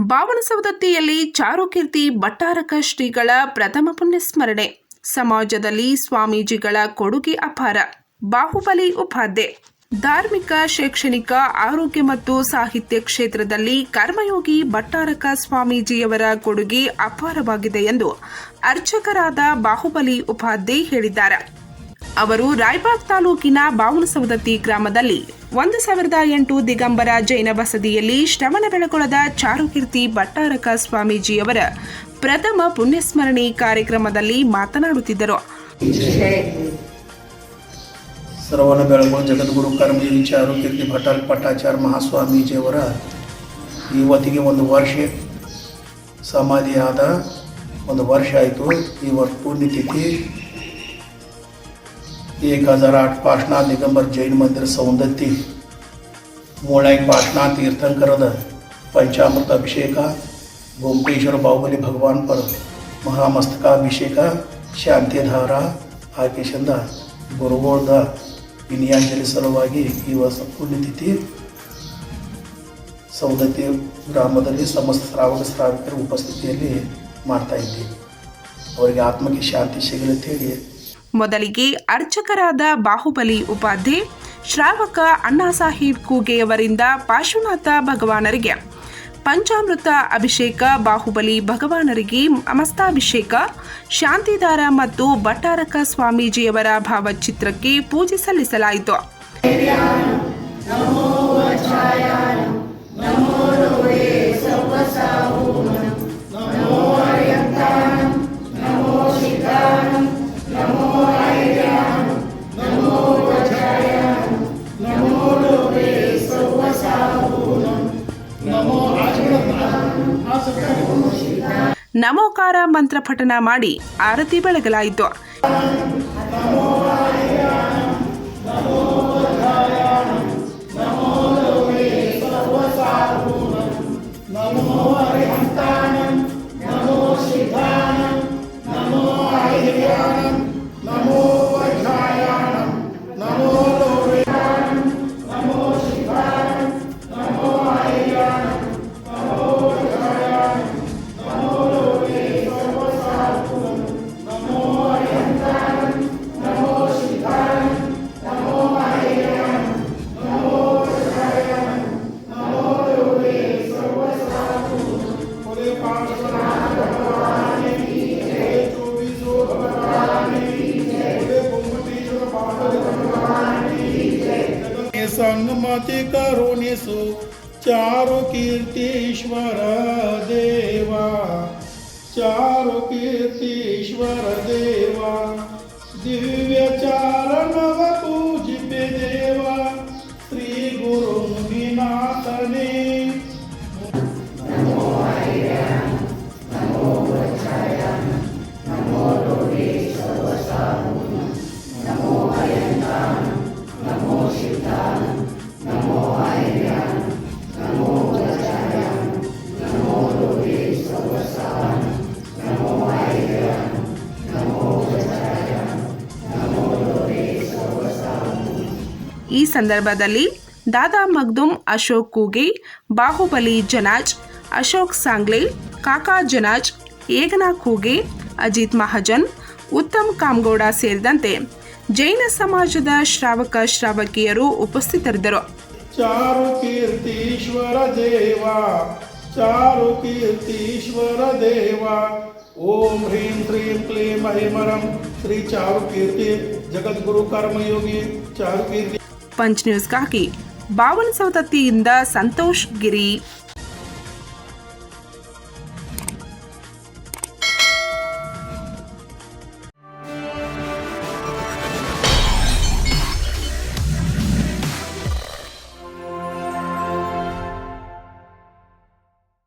ಬಾವನಸವದತ್ತಿಯಲ್ಲಿ ಚಾರುಕೀರ್ತಿ ಭಟ್ಟಾರಕ ಶ್ರೀಗಳ ಪ್ರಥಮ ಪುಣ್ಯಸ್ಮರಣೆ. ಸಮಾಜದಲ್ಲಿ ಸ್ವಾಮೀಜಿಗಳ ಕೊಡುಗೆ ಅಪಾರ. ಬಾಹುಬಲಿ ಉಪಾಧ್ಯ. ಧಾರ್ಮಿಕ, ಶೈಕ್ಷಣಿಕ, ಆರೋಗ್ಯ ಮತ್ತು ಸಾಹಿತ್ಯ ಕ್ಷೇತ್ರದಲ್ಲಿ ಕರ್ಮಯೋಗಿ ಭಟ್ಟಾರಕ ಸ್ವಾಮೀಜಿಯವರ ಕೊಡುಗೆ ಅಪಾರವಾಗಿದೆ ಎಂದು ಅರ್ಚಕರಾದ ಬಾಹುಬಲಿ ಉಪಾಧ್ಯ ಹೇಳಿದ್ದಾರೆ. ಅವರು ರಾಯಬಾಗ್ ತಾಲೂಕಿನ ಬಾವನಸವದತ್ತಿ ಗ್ರಾಮದಲ್ಲಿ ಒಂದು ಸಾವಿರದ ಎಂಟು ದಿಗಂಬರ ಜೈನ ಬಸದಿಯಲ್ಲಿ ಶ್ರವಣ ಬೆಳಗೊಳದ ಚಾರುಕೀರ್ತಿ ಭಟ್ಟಾರಕ ಸ್ವಾಮೀಜಿಯವರ ಪ್ರಥಮ ಪುಣ್ಯಸ್ಮರಣೆ ಕಾರ್ಯಕ್ರಮದಲ್ಲಿ ಮಾತನಾಡುತ್ತಿದ್ದರು. ಶ್ರವಣ ಬೆಳಗುವ ಜಗದ್ಗುರು ಕರ್ಮಯೋಗಿ ಚಾರುಕೀರ್ತಿ ಭಟ್ಟಾರ ಪಟ್ಟಾಚಾರ್ಯ ಮಹಾಸ್ವಾಮೀಜಿಯವರ ಇವತ್ತಿಗೆ ಒಂದು ವರ್ಷ ಸಮಾಧಿಯಾದ ಒಂದು ವರ್ಷ ಆಯಿತು. ಈ ವರ್ಷ ಪುಣ್ಯತಿಥಿ एक हजार आठ पाटणा दिगंबर जैन मंदिर सौंदत्ती ಮೂಳಾಯಿ ಪಾಟ್ನಾ ತೀರ್ಥಂಕರದ ಪಂಚಾಮೃತ ಅಭಿಷೇಕ ಗೋಮಟೇಶ್ವರ ಬಾಹುಬಲಿ ಭಗವಾನ್ ಪರ ಮಹಾಮಸ್ತಕಾಭಿಷೇಕ ಶಾಂತಿಧಾರ ಆಕೇಶಂದ ಗುರುಗೋಳ್ದ ವಿನಯಾಂಜಲಿ ಸಲುವಾಗಿ ಈ ವರ್ಷ ಪುಣ್ಯತಿಥಿ ಸೌದತ್ತಿ ಗ್ರಾಮದಲ್ಲಿ ಸಮಸ್ತ ಶ್ರಾವಕ ಶ್ರಾವಿಕರ ಉಪಸ್ಥಿತಿಯಲ್ಲಿ ಮಾಡ್ತಾ ಇದ್ದೀವಿ ಅವರಿಗೆ ಆತ್ಮಕ್ಕೆ ಶಾಂತಿ ಸಿಗಲಿ ಅಂತೇಳಿ ಮೊದಲಿಗೆ ಅರ್ಚಕರಾದ ಬಾಹುಬಲಿ ಉಪಾಧ್ಯ, ಶ್ರಾವಕ ಅಣ್ಣಾಸಾಹೇಬ್ ಕೂಗೆಯವರಿಂದ ಪಾರ್ಶ್ವನಾಥ ಭಗವಾನರಿಗೆ, ಪಂಚಾಮೃತ ಅಭಿಷೇಕ ಬಾಹುಬಲಿ ಭಗವಾನರಿಗೆ ಮಸ್ತಾಭಿಷೇಕ ಶಾಂತಿದಾರ ಮತ್ತು ಭಟ್ಟಾರಕ ಸ್ವಾಮೀಜಿಯವರ ಭಾವಚಿತ್ರಕ್ಕೆ ಪೂಜೆ ಸಲ್ಲಿಸಲಾಯಿತು. ನಮೋಕಾರ ಮಂತ್ರ ಪಠನ ಮಾಡಿ ಆರತಿ ಬೆಳಗಲಾಯಿತು. सन्मति चारो चारु कीर्तीश्वर देवा। चारु कीर्तीश्वर देवा। दिव्य ಈ ಸಂದರ್ಭದಲ್ಲಿ ದಾದಾ ಮಗ್ದುಮ್ ಅಶೋಕ್ ಕೂಗಿ, ಬಾಹುಬಲಿ ಜನಾಜ್, ಅಶೋಕ್ ಸಾಂಗ್ಲೆ, ಕಾಕಾ ಜನಾಜ್, ಏಗನಾ ಕೂಗೆ, ಅಜಿತ್ ಮಹಾಜನ್, ಉತ್ತಮ್ ಕಾಮ್ಗೌಡ ಸೇರಿದಂತೆ ಜೈನ ಸಮಾಜದ ಶ್ರಾವಕ ಶ್ರಾವಕಿಯರು ಉಪಸ್ಥಿತರಿದ್ದರು. ಚಾರು ಕೀರ್ತೀಶ್ವರ ದೇವ, ಚಾರು ಕೀರ್ತೀಶ್ವರ ದೇವ. ಓಂ ಹ್ರೀಂ ಶ್ರೀಂ ಕ್ಲೀಂ ಐಮರಂ ಶ್ರೀ ಚಾರು ಕೀರ್ತಿ, ಜಗದ್ಗುರು ಕರ್ಮಯೋಗಿ, ಚಾರು ಕೀರ್ತಿ. ಪಂಚ್ ನ್ಯೂಸ್ಗಾಗಿ ಬಾವನ ಸವದತ್ತಿಯಿಂದ ಸಂತೋಷ್ ಗಿರಿ.